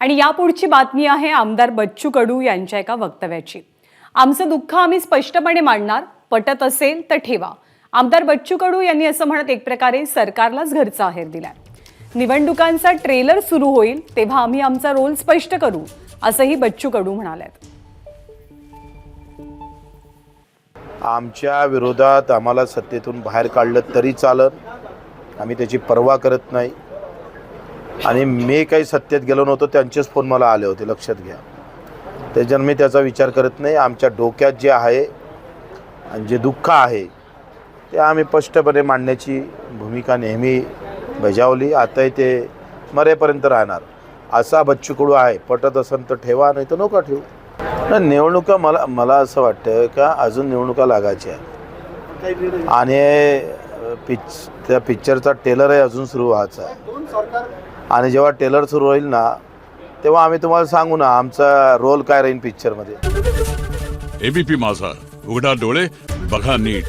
आणि यापुढची बातमी आहे आमदार बच्चू कडू यांच्या एका वक्तव्याची. आमचं दुःख आम्ही स्पष्टपणे मांडणार पटत असेल तर ठेवा. आमदार बच्चू कडू यांनी असं म्हणत एक प्रकारे सरकारलाच घरचा आहेर दिलाय. निवडणुकांचा ट्रेलर सुरू होईल तेव्हा आम्ही आमचा रोल स्पष्ट करू असंही बच्चू कडू म्हणाल्यात आमच्या विरोधात आम्हाला सत्तेतून बाहेर काढलं तरी चालत. आम्ही त्याची पर्वा करत नाही. आणि मी काही सत्तेत गेलो नव्हतो त्यांचेच फोन मला आले होते लक्षात घ्या. त्याच्यानं मी त्याचा विचार करत नाही आमच्या डोक्यात जे आहे आणि जे दुःख आहे ते आम्ही स्पष्टपणे मांडण्याची भूमिका नेहमी बजावली. आताही ते मरेपर्यंत राहणार. असा बच्चूकडू आहे पटत असेल तर ठेवा नाही तर नका ठेवू. नाही निवडणुका मला मला असं वाटतं का अजून निवडणुका लागायच्या आणि अ, पिच त्या पिक्चरचा टेलरही अजून सुरू व्हायचा आहे. आणि जेव्हा टेलर सुरू होईल ना तेव्हा आम्ही तुम्हाला सांगू ना आमचा रोल काय राहील पिक्चरमध्ये एबीपी माझा. उघडा डोळे बघा नीट.